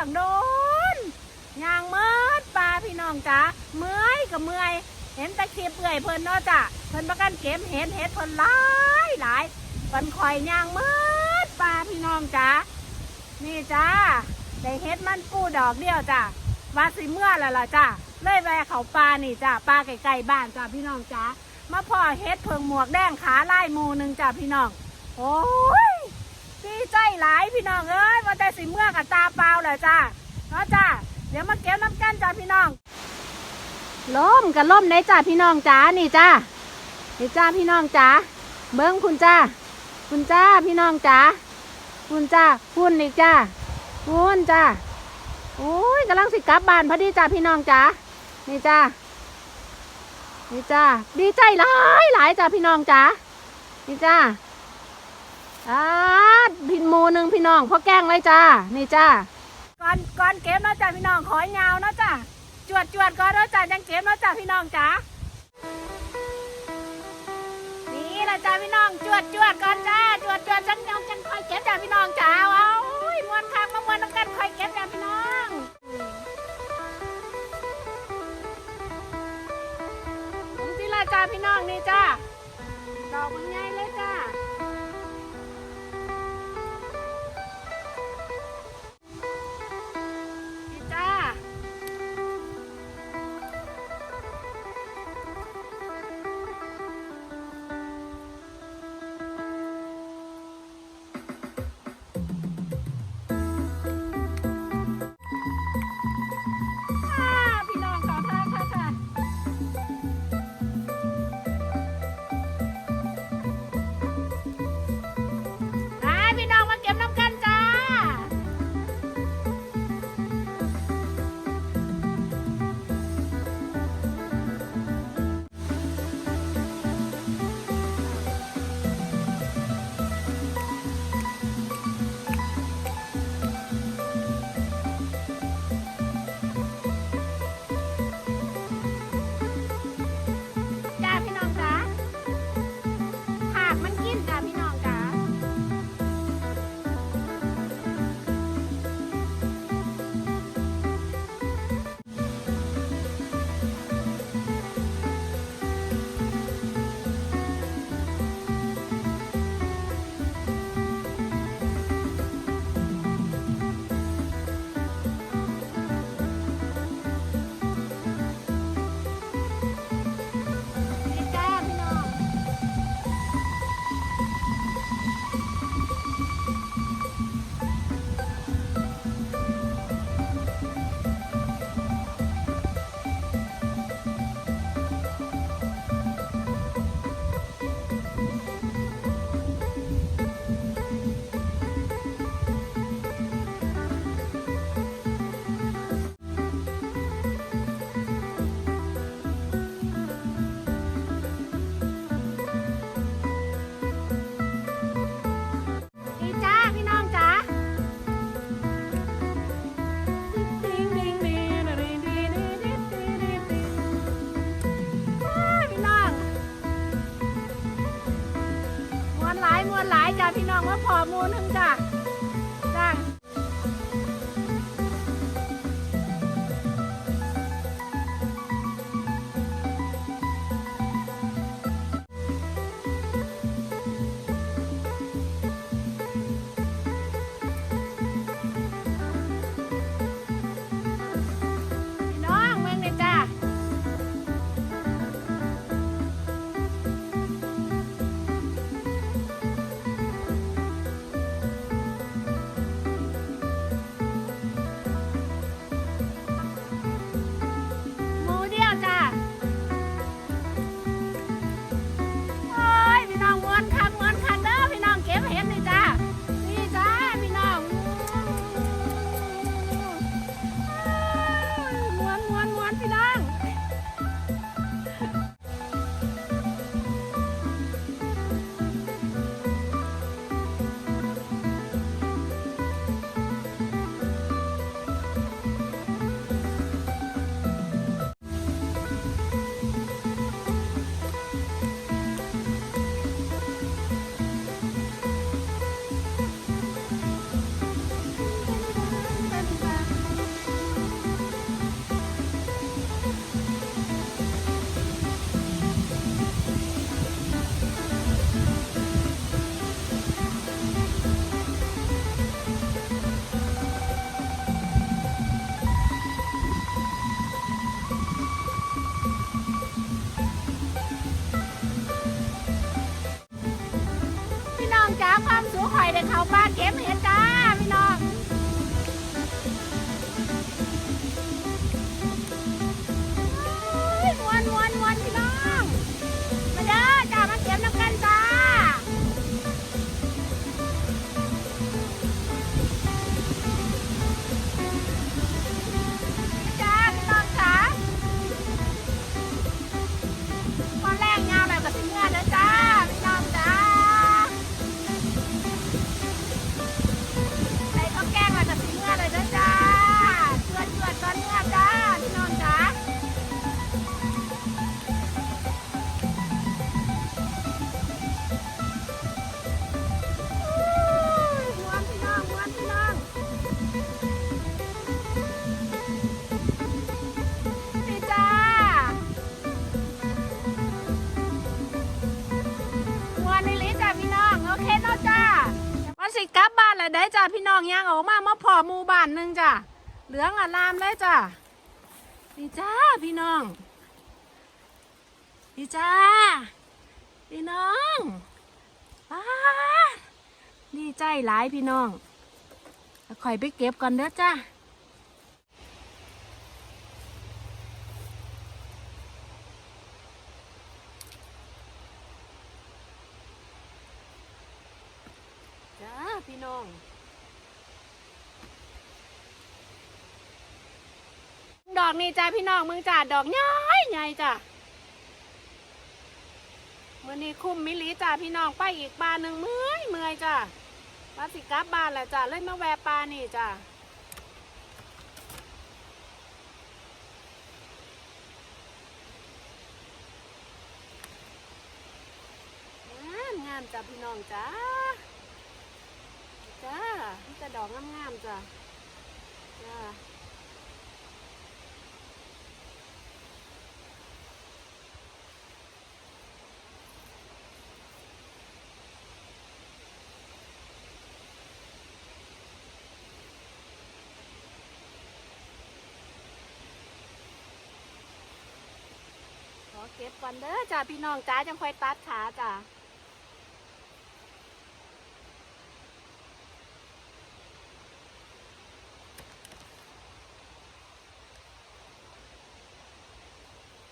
ตั้งโดนยางเมิดปลาพี่น้องจ้าเมื่อยกับเมื่อย เห็นตะเคียบเอื่อยเพิ่นเนาะจ้ะเพิ่นประกันเก็บเห็นเห็ดเพิ่นหลายหลายเพิ่นคอยยางเมิดปลาพี่น้องจ้านี่จ้าได้เห็ดมันปูดอกเดียวจ้ะว่าสิเมื่อแล้วล่ะจ้าเลยไปเขาปลานี่จ้าปลาไก่ๆบ้านจ้าพี่น้องจ้ามาพ่อเฮ็ดเพิงหมวกแดงขาไลายหมูหนึ่งจ้าพี่น้อง โอ้ย ใจหลายพี่น้องเอ้ยว่าแต่สิเมื่อกับตาเปล่าเลยจ้าเนาะจ้าเดี๋ยวมาเก็บน้ำกันจ้าพี่น้องล่มกับล่มไหนจ้าพี่น้องจ้านี่จ้านี่จ้าพี่น้องจ้าเบิ้งคุณจ้าคุณจ้าพี่น้องจ้าคุณจ้าคุณอีกจ้าคุณจ้าโอ้ยกำลังสิกลับบ้านพอดีจ้าพี่น้องจ้านี่จ้านี่จ้าดีใจหลายหลายจ้าพี่น้องจ้านี่จ้า อาพินหมูหนึ่งพี่น้องพ่อแก้งเลยจ้า นี่จ้า ก่อนก่อนเก็บนะจ้าพี่น้องขอยาวนะจ้าจวดจวดก่อนแล้วจ้ะยังเก็บแล้วจ้ะพี่น้องจ๋านี่ละจ้ะพี่น้องจวดจวดก่อนจ้าจวดจวดจังน้องจังคอยเก็บจ้ะพี่น้องจ๋าเอาอุ้ยมวนค้างมามวนน้ำกันคอยเก็บจ้ะพี่น้องผมที่ละจ้าพี่น้องนี่จ้า องว่าพอมูลหนึ่ง ได้เข้าบ้านเก็บเห็ด องย่างออกมามาพอหมู่บ้านหนึ่งจ้าเหลืองอารามเลยจ้าดีจ้าพี่น้องดีจ้าพี่น้องป้าดดีใจหลายพี่น้องข่อยไปเก็บก่อนเด้อจ้าจ้าพี่น้อง อกนี่จ้าพี่น้องมึงจ้าดอกใหญ่ใหญ่จ้ามื่อนี้คุ้มมิลีจ้าพี่น้องไปอีกปลาหนึ่งเมื่อยเมื่อยจ้ามาสิกับบ้านแล้วจ้าเลยมาแวะปลานี่จ้างามจ้าพี่น้องจ้าจ้าจะดอกงามๆจ้ะจ้า ขอเก็บก่อนเด้อจ้าพี่น้องจ้าจังค่อยตัดขาจ้า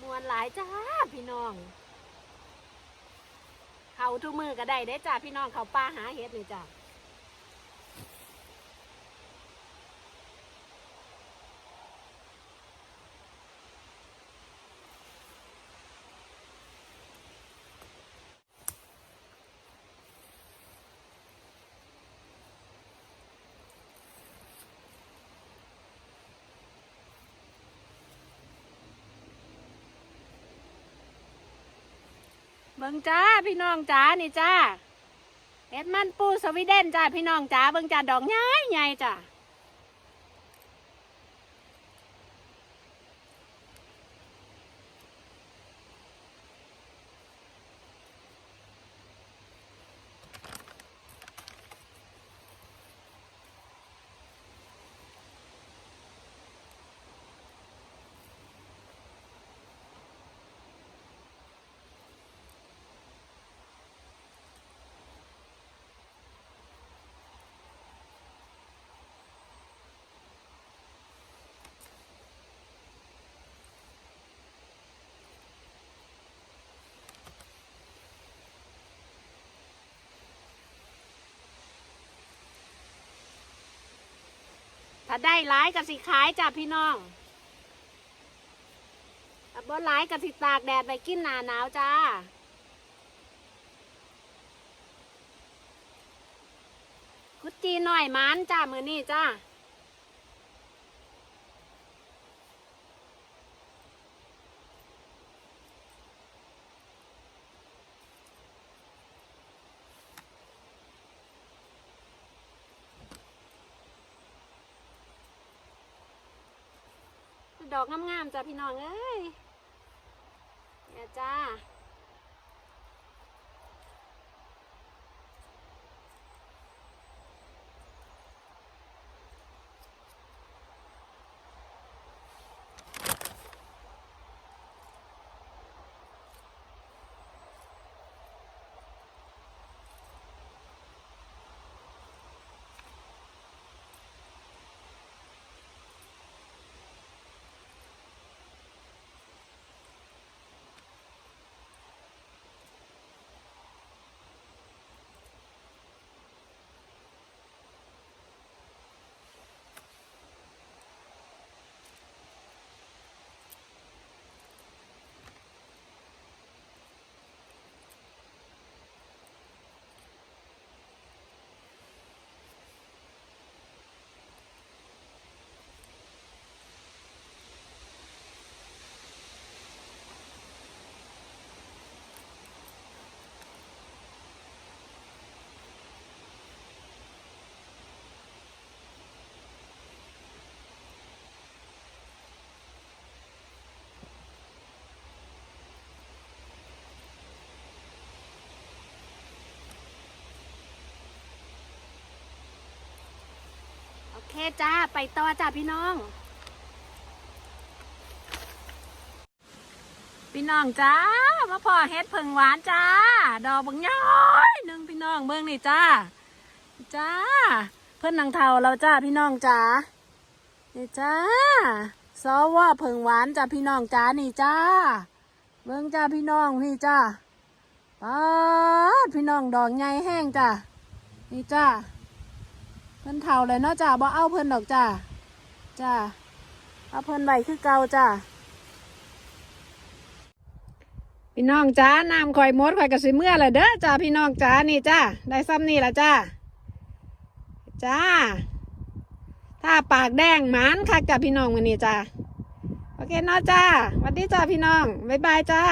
มวนหลายจ้าพี่น้อง เขาทุกมือก็ได้ได้จ้าพี่น้องเขาป้าหาเห็ดนี่จ้า เบิ่งจ้าพี่น้องจ้านี่จ้าเอ็ดมันปูสวีเดนจ้าพี่น้องจ้าเบิ่งจ้าดอกใหญ่ใหญ่จ้า ถ้าได้หลายก็สิขายจ้าพี่น้องถ้าบ่หลายก็สิตากแดดไปกินหนาหนาวจ้ากุดจีหน่อยมันจ้ามือนี่จ้า ดอกงามๆจ้ะพี่น้องเอ้ยเนี่ยจ้า จ้า ไปต่อจ้าพี่น้อง พี่น้องจ้ามาพอเฮ็ดเพิ่งหวานจ้า ดอกบังย้อยหนึ่งพี่น้องเบิ่งนี่จ้า จ้า เพื่อนนางเทาเราจ้าพี่น้องจ้านี่จ้าซอว่าเพิ่งหวานจ้าพี่น้องจ้านี่จ้า เบิ่งจ้าพี่น้องนี่จ้าป๊าดพี่น้องดอกใหญ่แห้งจ้านี่จ้า เพิ่นเท่าเลยเนาะจ้าบ่เอาเพิ่นดอกจ้าจ้าเอาเพิ่นไว้คือเก่าจ้าพี่น้องจ้าน้ำข่อยมดข่อยกระสิเมื่อเลยเด้อจ้าพี่น้องจ้านี่จ้าได้ซ้ำนี่ละจ้าจ้า ถ้าปากแดงหมานคักจ้าพี่น้องวันนี้จ้าโอเคเนาะจ้าสวัสดีจ้าพี่น้องบ๊ายบายจ้า